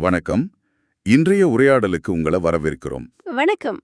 வணக்கம். இன்றைய உரையாடலுக்கு உங்களை வரவேற்கிறோம். வணக்கம்.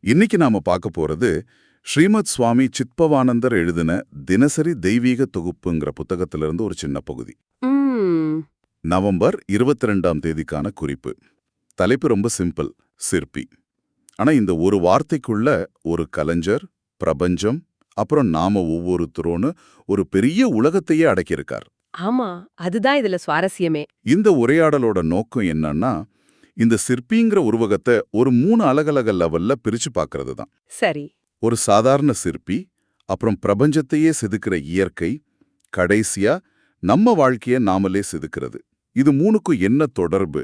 இன்னைக்கு நாம பார்க்க போறது ஸ்ரீமத் சுவாமி சித்பவானந்தர் எழுதின தினசரி தெய்வீக தொகுப்புங்கிற புத்தகத்திலிருந்து ஒரு சின்ன பகுதி. நவம்பர் இருபத்தி ரெண்டாம் தேதிக்கான குறிப்பு. தலைப்பு ரொம்ப சிம்பிள் சிற்பி. ஆனா இந்த ஒரு வார்த்தைக்குள்ள ஒரு கலைஞர் பிரபஞ்சம் அப்புறம் நாம ஒவ்வொருத்தரோன்னு ஒரு பெரிய உலகத்தையே அடக்கியிருக்கார். ஆமா அதுதான் இதுல சுவாரஸ்யமே. இந்த உரையாடலோட நோக்கம் என்னன்னா இந்த சிற்பிங்கிற உருவகத்தை ஒரு மூணு அலகலக லெவல்ல பிரிச்சு பார்க்கறது தான் சரி. ஒரு சாதாரண சிற்பி அப்புறம் பிரபஞ்சத்தையே செதுக்கிற இயற்கை கடைசியா நம்ம வாழ்க்கைய நாமளே செதுக்கிறது. இது மூணுக்கும் என்ன தொடர்பு?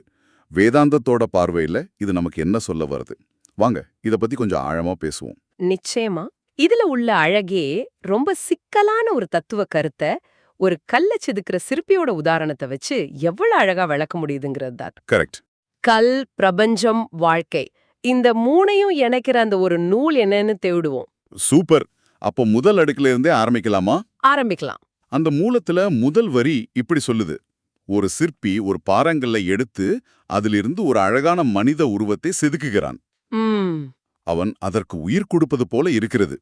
வேதாந்தத்தோட பார்வையில இது நமக்கு என்ன சொல்ல வருது? வாங்க இத பத்தி கொஞ்சம் ஆழமா பேசுவோம். நிச்சயமா. இதுல உள்ள அழகே ரொம்ப சிக்கலான ஒரு தத்துவ கருத்தை ஒரு கல்ல செதுக்கிற சிற்பியோட உதாரணத்தை வச்சு எவ்வளவு அழகா விளக்க முடியுதுங்கிறது தான். கரெக்ட். கல் பிரபஞ்சம் வாழ்க்கை இந்த மூணையும் இணைக்கிற அந்த ஒரு நூல் என்னன்னு தேடுவோம். சூப்பர். அப்போ முதல் அடுக்குல இருந்தே ஆரம்பிக்கலாமா? ஆரம்பிக்கலாம். அந்த மூலத்துல முதல் வரி இப்படி சொல்லுது. ஒரு சிற்பி ஒரு பாறங்கல்லை எடுத்து அதிலிருந்து ஒரு அழகான மனித உருவத்தை செதுக்குகிறான். அவன் அதற்கு உயிர் கொடுப்பது போல இருக்கிறது.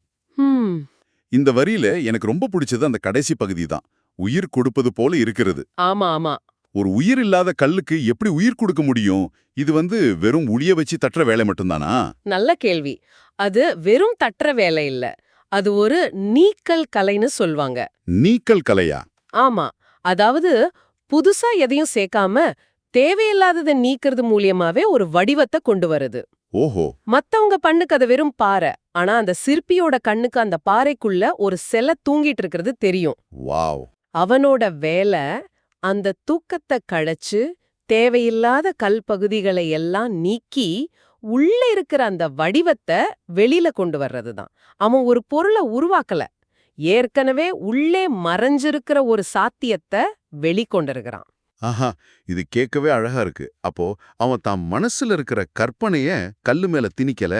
இந்த வரியில எனக்கு ரொம்ப பிடிச்சது அந்த கடைசி பகுதி தான். உயிர் கொடுப்பது போல இருக்கிறது. ஆமா ஆமா. ஒரு உயிர் இல்லாத கல்லுக்கு எப்படி உயிர் கொடுக்க முடியும்? இது வந்து வெறும் உளிய வச்சு தட்டுற வேலை மட்டும்தானா? நல்ல கேள்வி. அது வெறும் தட்டுற வேலை இல்ல. அது ஒரு நீக்கல் கலைன்னு சொல்வாங்க. நீக்கல் கலையா? ஆமா. அதாவது புதுசா எதையும் சேர்க்காம தேவையில்லாததை நீக்கிறது மூலியமாவே ஒரு வடிவத்தை கொண்டு வருது. ஓஹோ. மத்தவங்க பண்ணுக்கு அது வெறும் பாறை. ஆனா அந்த சிற்பியோட கண்ணுக்கு அந்த பாறைக்குள்ள ஒரு செல தூங்கிட்டு இருக்கிறது தெரியும். வாவ். அவனோட வேலை அந்த தூக்கத்தை கழைச்சு தேவையில்லாத கல் பகுதிகளை எல்லாம் நீக்கி உள்ள இருக்கிற அந்த வடிவத்தை வெளியில கொண்டு வர்றதுதான். அவன் ஒரு பொருளை உருவாக்கல. ஏற்கனவே உள்ளே மறைஞ்சிருக்கிற ஒரு சாத்தியத்தை வெளிக்கொண்டிருக்கிறான் ஆஹா இது கேட்கவே அழகா இருக்கு. அப்போ அவன் தான் மனசுல இருக்கிற கற்பனைய கல்லு மேல திணிக்கல?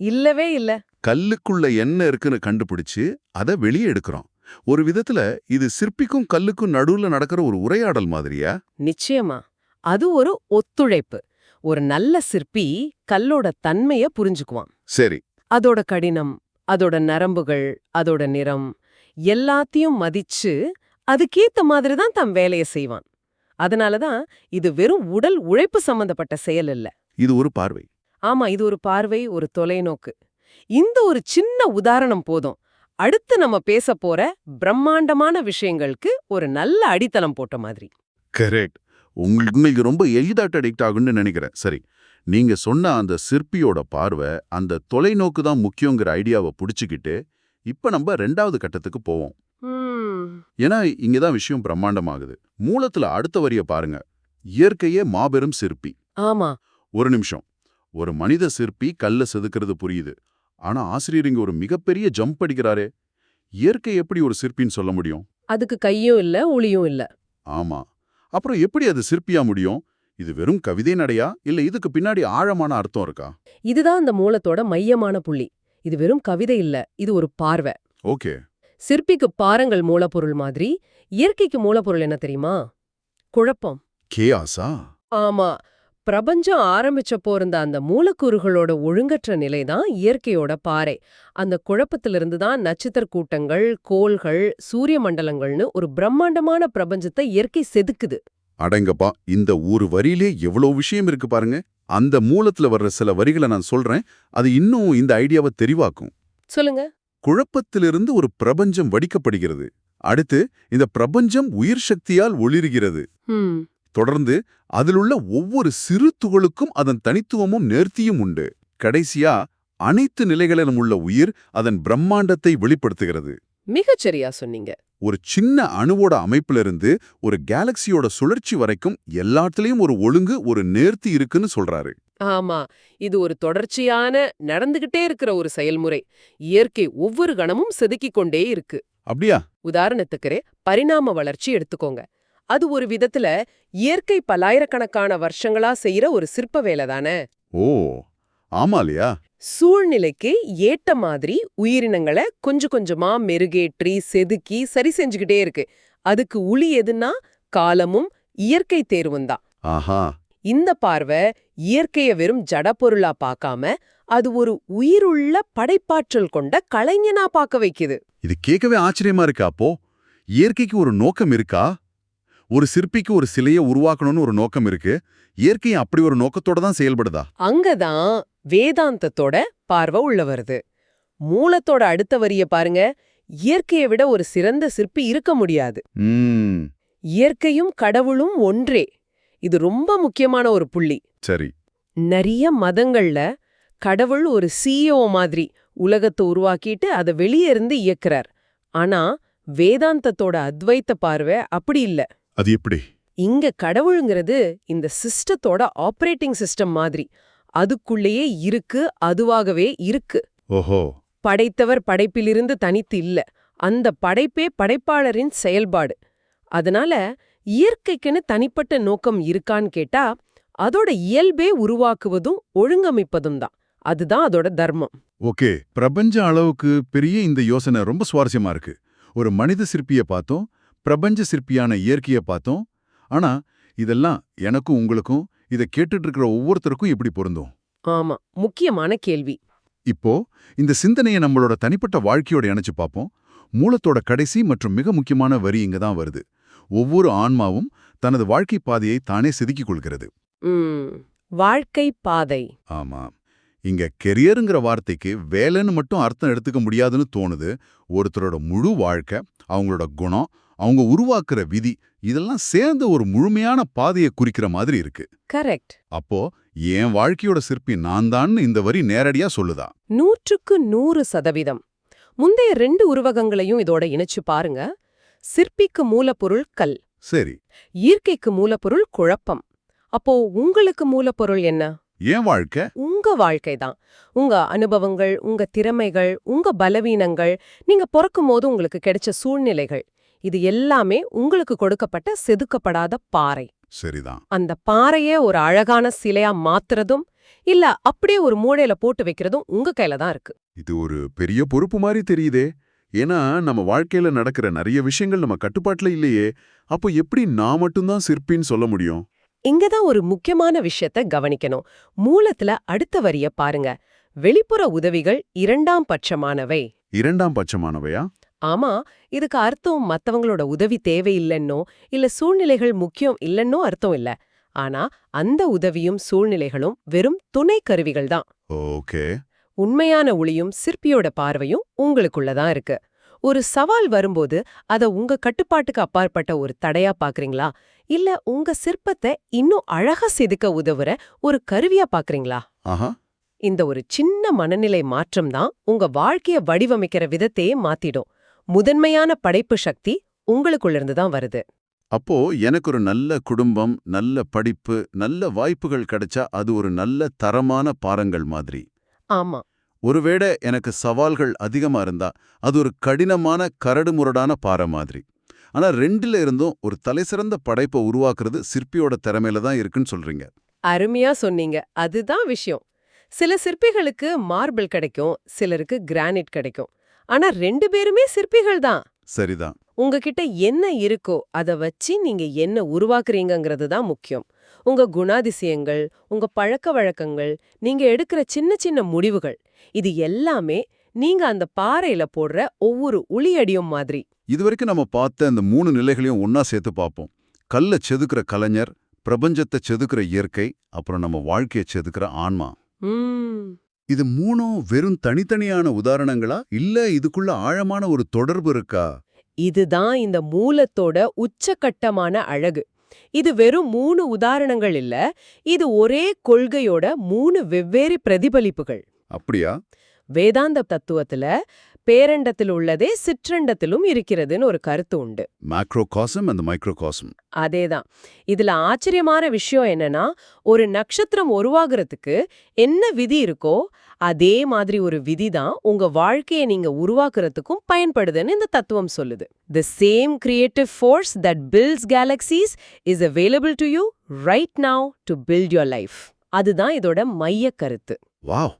இல்லவே இல்ல. கல்லுக்குள்ள என்ன இருக்குன்னு கண்டுபிடிச்சு அதை வெளியே எடுக்கிறோம் ஒரு விதத்துல இது சிற்பிக்கும் கல்லுக்கும் நடுவுல நடக்கிற ஒரு உரையாடல் மாதிரியா? நிச்சயமா. அது ஒரு ஒத்துழைப்பு. ஒரு நல்ல சிற்பி கல்லோட தன்மைய புரிஞ்சுக்குவான். சரி. அதோட கடினம் அதோட நரம்புகள் அதோட நிறம் எல்லாத்தையும் மதிச்சு அதுக்கேத்த மாதிரி தான் தன் வேலையை செய்வான். அதனாலதான் இது வெறும் உடல் உழைப்பு சம்பந்தப்பட்ட செயல் இல்ல இது ஒரு பார்வை. ஆமா இது ஒரு பார்வை ஒரு தொலைநோக்கு. இந்த ஒரு சின்ன உதாரணம் போதும். அடுத்து நம்ம பேச போற பிரம்மாண்டமான விஷயங்களுக்கு ஒரு நல்ல அடித்தளம் போட்ட மாதிரி. கரெக்ட் உங்களுக்கு உங்களுக்கு ரொம்ப எளிதாட்டு அடிக்ட் ஆகும்னு நினைக்கிறேன். சரி நீங்க சொன்ன அந்த சிற்பியோட பார்வை அந்த தொலைநோக்கு தான் முக்கியங்கிற ஐடியாவை புடிச்சுக்கிட்டு இப்ப நம்ம ரெண்டாவது கட்டத்துக்கு போவோம். ஏன்னா இங்கதான் விஷயம் பிரம்மாண்டமாகுது. மூலத்துல அடுத்த வரிய பாருங்க. இயற்கையே மாபெரும் சிற்பி. ஆமா. ஒரு நிமிஷம். ஒரு மனித சிற்பி கல்ல செதுக்கிறது புரியுது. ஆனா ஆசிரியர் இங்க ஒரு மிகப்பெரிய ஜம்ப் அடிக்கிறாரே. இயற்கை எப்படி ஒரு சிற்பின்னு சொல்ல முடியும்? அதுக்கு கையும் இல்ல ஒளியும் இல்ல. ஆமா. அப்புறம் எப்படி அது சிற்பியா முடியும்? இது வெறும் கவிதை நடையா? இல்ல இதுக்கு பின்னாடி ஆழமான அர்த்தம் இருக்கா? இதுதான் அந்த மூலத்தோட மையமான புள்ளி. இது வெறும் கவிதை இல்ல இது ஒரு பார்வை. ஓகே. சிற்பிக்கு பாறங்கள் மூலப்பொருள் மாதிரி இயற்கைக்கு மூலப்பொருள் என்ன தெரியுமா? குழப்பம். கேயாசா ஆமா. பிரபஞ்சம் ஆரம்பிச்சப்போ இருந்த அந்த மூலக்கூறுகளோட ஒழுங்கற்ற நிலைதான் இயற்கையோட பாறை. அந்த குழப்பத்திலிருந்து தான் நட்சத்திர கூட்டங்கள் கோள்கள் சூரிய மண்டலங்கள்னு ஒரு பிரம்மாண்டமான பிரபஞ்சத்தை இயற்கை செதுக்குது. அடங்கப்பா இந்த ஒரு வரியிலே எவ்வளவு விஷயம் இருக்கு பாருங்க. அந்த மூலத்துல வர்ற சில வரிகளை நான் சொல்றேன். அது இன்னும் இந்த ஐடியாவை தெரிவாக்கும். சொல்லுங்க. குழப்பத்திலிருந்து ஒரு பிரபஞ்சம் வடிக்கப்படுகிறது. அடுத்து இந்த பிரபஞ்சம் உயிர் சக்தியால் ஒளிருகிறது. ஹம். தொடர்ந்து அதிலுள்ள ஒவ்வொரு சிறு துகளுக்கும் அதன் தனித்துவமும் நேர்த்தியும் உண்டு. கடைசியா அனைத்து நிலைகளிலும் உள்ள உயிர் அதன் பிரம்மாண்டத்தை வெளிப்படுத்துகிறது. மிகச்சரியா சொன்னீங்க. ஒரு சின்ன அணுவோட அமைப்பிலிருந்து ஒரு கேலக்சியோட சுழற்சி வரைக்கும் எல்லாத்துலயும் ஒரு ஒழுங்கு ஒரு நேர்த்தி இருக்குன்னு சொல்றாரு. ஆமா இது ஒரு தொடர்ச்சியான நடந்துகிட்டே இருக்கிற ஒரு செயல்முறை. இயற்கை ஒவ்வொரு கணமும் செதுக்கிக் கொண்டே இருக்கு. அப்படியா? உதாரணத்துக்கு பரிணாம வளர்ச்சி எடுத்துக்கோங்க. அது ஒரு விதத்துல இயற்கை பல்லாயிரக்கணக்கான வருஷங்களா செய்யற ஒரு சிற்ப வேலை தானே. ஓ ஆமா இல்லையா? சூழ்நிலைக்கு ஏத்த மாதிரி உயிரினங்களை கொஞ்சம் கொஞ்சமா மெருகேற்றி செதுக்கி சரி செஞ்சுக்கிட்டே இருக்கு. அதுக்கு உளி எதுன்னா காலமும் இயற்கை தேர்வும் தான். ஆஹா. இந்த பார்வை இயற்கைய வெறும் ஜடப்பொருளா பார்க்காம அது ஒரு உயிருள்ள படைப்பாற்றல் கொண்ட கலைஞனா பார்க்க வைக்குது. இது கேட்கவே ஆச்சரியமா இருக்கா அப்போ? இயற்கைக்கு ஒரு நோக்கம் இருக்கா? ஒரு சிற்பிக்கு ஒரு சிலையை உருவாக்கணும்னு ஒரு நோக்கம் இருக்கு. இயற்கை அப்படி ஒரு நோக்கத்தோட தான் செயல்படுதா? அங்கதான் வேதாந்தத்தோட பார்வை உள்ள வருது. மூலத்தோட அடுத்த வரிய பாருங்க இயற்கையை விட ஒரு சிறந்த சிற்பி இருக்க முடியாது. இயற்கையும் கடவுளும் ஒன்றே. இது ரொம்ப முக்கியமான ஒரு புள்ளி. சரி. நிறைய மதங்கள்ல கடவுள் ஒரு சிஇஓ மாதிரி உலகத்தை உருவாக்கிட்டு அதை வெளியே இருந்து இயக்குறார். ஆனா வேதாந்தத்தோட அத்வைத்த பார்வை அப்படி இல்ல. அது எப்படி? இங்க கடவுளுங்கிறது இந்த சிஸ்டத்தோட ஆபரேட்டிங் சிஸ்டம் மாதிரி. அதுக்குள்ளேயே இருக்கு அதுவாகவே இருக்கு. ஓஹோ. படைத்தவர் படைப்பிலிருந்து தனித்து இல்ல. அந்த படைப்பே படைப்பாளரின் செயல்பாடு. அதனால இயற்கைக்குன்னு தனிப்பட்ட நோக்கம் இருக்கான்னு கேட்டா அதோட இயல்பே உருவாக்குவதும் ஒழுங்கமைப்பதும் தான். அதுதான் அதோட தர்மம். ஓகே. பிரபஞ்ச அளவுக்கு பெரிய இந்த யோசனை ரொம்ப சுவாரஸ்யமா இருக்கு. ஒரு மனித சிற்பிய பார்த்தோம் பிரபஞ்ச சிற்பியான இயற்கைய பார்த்தோம். ஆனா இதெல்லாம் எனக்கும் உங்களுக்கும் இதை கேட்டுட்டு இருக்கிற ஒவ்வொருத்தருக்கும் எப்படி பொருந்தும்? ஆமா முக்கியமான கேள்வி. இப்போ இந்த சிந்தனையை நம்மளோட தனிப்பட்ட வாழ்க்கையோட இணைச்சு பார்ப்போம். மூலத்தோட கடைசி மற்றும் மிக முக்கியமான வரி இங்க தான் வருது. ஒவ்வொரு ஆன்மாவும் தனது வாழ்க்கை பாதையை தானே செதுக்கிக் கொள்கிறது. வாழ்க்கை பாதை. ஆமா. இங்க கெரியருங்கிற வார்த்தைக்கு வேலைன்னு மட்டும் அர்த்தம் எடுத்துக்க முடியாதுன்னு தோணுது. ஒருத்தரோட முழு வாழ்க்கை அவங்களோட குணம் அவங்க உருவாக்குற விதி இதெல்லாம் சேர்ந்து ஒரு முழுமையான பாதையை குறிக்கிற மாதிரி இருக்கு. கரெக்ட். அப்போ என் வாழ்க்கையோட சிற்பி நான் தான்னு இந்த வரி நேரடியா சொல்லுதா? நூற்றுக்கு நூறு சதவீதம். முந்தைய ரெண்டு உருவகங்களையும் இதோட இணைச்சு பாருங்க. சிற்பிக்கு மூலப்பொருள் கல். சரி. இயற்கைக்கு மூலப்பொருள் குழப்பம். அப்போ உங்களுக்கு மூலப்பொருள் என்ன? என் வாழ்க்கை? உங்க வாழ்க்கை தான். உங்க அனுபவங்கள் உங்க திறமைகள் உங்க பலவீனங்கள் நீங்க பிறக்கும் போது உங்களுக்கு கிடைச்ச சூழ்நிலைகள் இது எல்லாமே உங்களுக்கு கொடுக்கப்பட்ட செதுக்கப்படாத பாறை. சரிதான். அந்த பாறையே ஒரு அழகான சிலையா மாத்துறதும் இல்ல அப்படியே ஒரு மூளையில போட்டு வைக்கிறதும் உங்க கையில தான் இருக்கு. இது ஒரு பெரிய பொறுப்பு மாதிரி தெரியுதே. ஏன்னா நம்ம வாழ்க்கையில நடக்கிற நிறைய விஷயங்கள் நம்ம கட்டுப்பாட்டுல இல்லையே. அப்போ எப்படி நான் மட்டும்தான் சிற்பின்னு சொல்ல முடியும்? இங்கதான் ஒரு முக்கியமான விஷயத்த கவனிக்கணும். மூலத்துல அடுத்த வரிய பாருங்க. வெளிப்புற உதவிகள் இரண்டாம் பட்சமானவை. இரண்டாம் பட்சமானவையா? ஆமா இதுக்கு அர்த்தம் மத்தவங்களோட உதவி தேவையில்லைன்னோ இல்ல சூழ்நிலைகள் முக்கியம் இல்லைன்னோ அர்த்தம் இல்ல. ஆனா அந்த உதவியும் சூழ்நிலைகளும் வெறும் துணை கருவிகள் தான். ஓகே. உண்மையான ஒளியும் சிற்பியோட பார்வையும் உங்களுக்குள்ளதான் இருக்கு. ஒரு சவால் வரும்போது அத உங்க கட்டுப்பாட்டுக்கு அப்பாற்பட்ட ஒரு தடையா பாக்குறீங்களா? இல்ல உங்க சிற்பத்தை இன்னும் அழகா செதுக்க உதவுற ஒரு கருவியா பாக்குறீங்களா? ஆஹா. இந்த ஒரு சின்ன மனநிலை மாற்றம் தான் உங்க வாழ்க்கைய வடிவமைக்கிற விதத்தையே மாத்திடும். முதன்மையான படைப்பு சக்தி உங்களுக்குள்ளிருந்து தான் வருது. அப்போ எனக்கு ஒரு நல்ல குடும்பம் நல்ல படிப்பு நல்ல வாய்ப்புகள் கிடைச்சா அது ஒரு நல்ல தரமான பாறங்கள் மாதிரி. ஆமா. ஒருவேளை எனக்கு சவால்கள் அதிகமா இருந்தா அது ஒரு கடினமான கரடுமுரடான பாறை மாதிரி. ஆனா ரெண்டுல இருந்தும் ஒரு தலைசிறந்த படைப்பை உருவாக்குறது சிற்பியோட திறமையில தான் இருக்குன்னு சொல்றீங்க. அருமையா சொன்னீங்க. அதுதான் விஷயம். சில சிற்பிகளுக்கு மார்பிள் கிடைக்கும் சிலருக்கு கிரானைட் கிடைக்கும். ஆனா ரெண்டு பேருமே சிற்பிகள் தான். சரிதான். உங்ககிட்ட என்ன இருக்கோ அத வச்சு நீங்க என்ன உருவாக்குறீங்கங்கிறது தான் முக்கியம். உங்க குணாதிசயங்கள் உங்க பழக்க வழக்கங்கள் நீங்க எடுக்கிற சின்ன சின்ன முடிவுகள் இது எல்லாமே நீங்க அந்த பாறையில போடுற ஒவ்வொரு உளியடியும் மாதிரி. இதுவரைக்கும் நம்ம பார்த்த இந்த மூணு நிலைகளையும் ஒன்னா சேர்த்து பார்ப்போம். கல்ல செதுக்குற கலைஞர் பிரபஞ்சத்தை செதுக்குற இயற்கை அப்புறம் நம்ம வாழ்க்கையை செதுக்குற ஆன்மா. இது மூணும் வெறும் தனித்தனியான உதாரணங்களா? இல்ல இதுக்குள்ள ஆழமான ஒரு தொடர்பு இருக்கா? இதுதான் இந்த மூலத்தோட உச்சகட்டமான அழகு. இது வெறும் மூணு உதாரணங்கள் இல்ல இது ஒரே கொள்கையோட மூணு வெவ்வேறு பிரதிபலிப்புகள். அப்படியா? வேதாந்த தத்துவத்துல பேரண்டத்தில் உள்ளதே சிற்றண்டத்திலும் இருக்கிறதுன்னு ஒரு கருத்து உண்டு. மேக்ரோகாசம் அந்த மைக்ரோகாசம் அதேதான். இதுல ஆச்சரியமான விஷயம் என்னன்னா ஒரு நட்சத்திரம் உருவாகிறதுக்கு என்ன விதி இருக்கோ அதே மாதிரி ஒரு விதி தான் உங்க வாழ்க்கையை நீங்க உருவாக்குறதுக்கும் பயன்படுதுன்னு இந்த தத்துவம் சொல்லுது. The same creative force that builds galaxies is available to you right now to build your life அதுதான் இதோட மைய கருத்து. வாவ்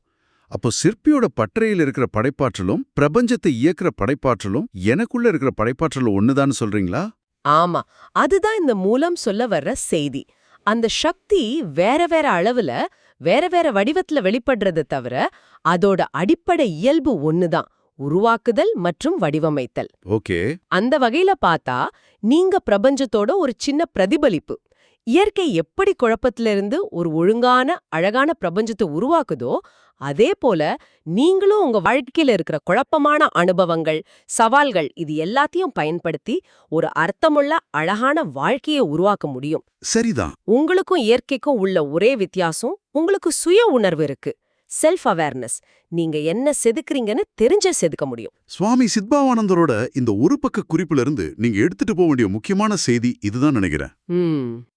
அப்போ சிற்பியோட பட்டறையில் இருக்கிற படைப்பாற்றலும் பிரபஞ்சத்தை இயக்குற படைப்பாற்றலும் எனக்குள்ள இருக்கிற படைப்பாற்றலும் ஒண்ணுதான்னு சொல்றீங்களா? ஆமா. அதுதான் இந்த மூலம் சொல்ல வர்ற செய்தி. அந்த சக்தி வேற வேற அளவுல வேற வேற வடிவத்துல வெளிப்படுறது தவிர அதோட அடிப்படை இயல்பு ஒண்ணுதான். உருவாக்குதல் மற்றும் வடிவமைத்தல். ஓகே. அந்த வகையில பார்த்தா நீங்க பிரபஞ்சத்தோட ஒரு சின்ன பிரதிபலிப்பு. இயற்கை எப்படி குழப்பத்திலிருந்து ஒரு ஒழுங்கான அழகான பிரபஞ்சத்தை உருவாக்குதோ அதே போல நீங்களும் உங்க வாழ்க்கையில இருக்கிற குழப்பமான அனுபவங்கள் சவால்கள் இது எல்லாத்தையும் பயன்படுத்தி ஒரு அர்த்தமுள்ள அழகான வாழ்க்கையை உருவாக்க முடியும். சரிதான். உங்களுக்கும் இயற்கைக்கும் உள்ள ஒரே வித்தியாசம் உங்களுக்கு சுய உணர்வு இருக்கு. செல்ஃப் அவேர்னஸ் நீங்க என்ன செதுக்குறீங்கன்னு தெரிஞ்ச செதுக்க முடியும். சுவாமி சித்பாவானந்தரோட இந்த ஒரு பக்க குறிப்புல இருந்து நீங்க எடுத்துட்டு போக வேண்டிய முக்கியமான செய்தி இதுதான் நினைக்கிறேன்.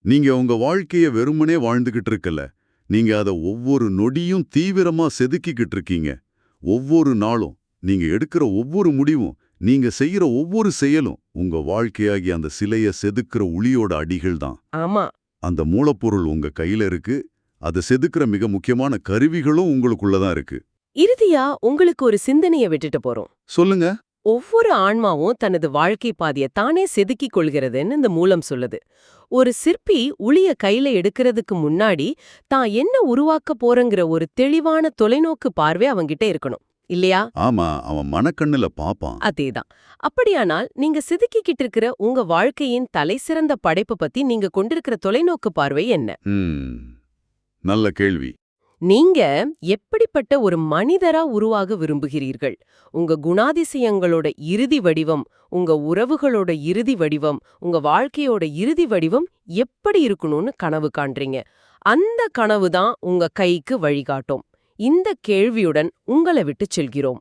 நீங்க உங்க வாழ்க்கைய வெறுமனே வாழ்ந்துகிட்டு இருக்கல. நீங்க அத ஒவ்வொரு நொடியும் தீவிரமா செதுக்கிக்கிட்டு இருக்கீங்க. ஒவ்வொரு நாளும் நீங்க எடுக்கிற ஒவ்வொரு முடிவும் நீங்க செய்யற ஒவ்வொரு செயலும் உங்க வாழ்க்கையாகி அந்த சிலைய செதுக்குற உளியோட அடிகள் தான் ஆமா. அந்த மூலப்பொருள் உங்க கையில இருக்கு. அதை செதுக்குற மிக முக்கியமான கருவிகளும் உங்களுக்குள்ளதான் இருக்கு. இறுதியா உங்களுக்கு ஒரு சிந்தனைய விட்டுட்டு போறோம். சொல்லுங்க. ஒவ்வொரு ஆன்மாவும் தனது வாழ்க்கை பாதைய தானே செதுக்கிக் கொள்கிறதுன்னு இந்த மூலம் சொல்லுது. ஒரு சிற்பி உளிய கையில எடுக்கிறதுக்கு முன்னாடி தான் என்ன உருவாக்க போறங்கிற ஒரு தெளிவான தொலைநோக்கு பார்வை அவங்கிட்ட இருக்கணும். இல்லையா? ஆமா அவன் மனக்கண்ணுல பாப்பான். அதேதான். அப்படியானால் நீங்க செதுக்கிக்கிட்டு இருக்கிற உங்க வாழ்க்கையின் தலைசிறந்த படைப்பு பத்தி நீங்க கொண்டிருக்கிற தொலைநோக்கு பார்வை என்ன? ம், நல்ல கேள்வி. நீங்க எப்படிப்பட்ட ஒரு மனிதரா உருவாக விரும்புகிறீர்கள்? உங்க குணாதிசயங்களோட இறுதி வடிவம் உங்க உறவுகளோட இறுதி வடிவம் உங்க வாழ்க்கையோட இறுதி வடிவம் எப்படி இருக்கணும்னு கனவு காண்றீங்க? அந்த கனவு தான் உங்க கைக்கு வழிகாட்டும். இந்த கேள்வியுடன் உங்களை விட்டு செல்கிறோம்.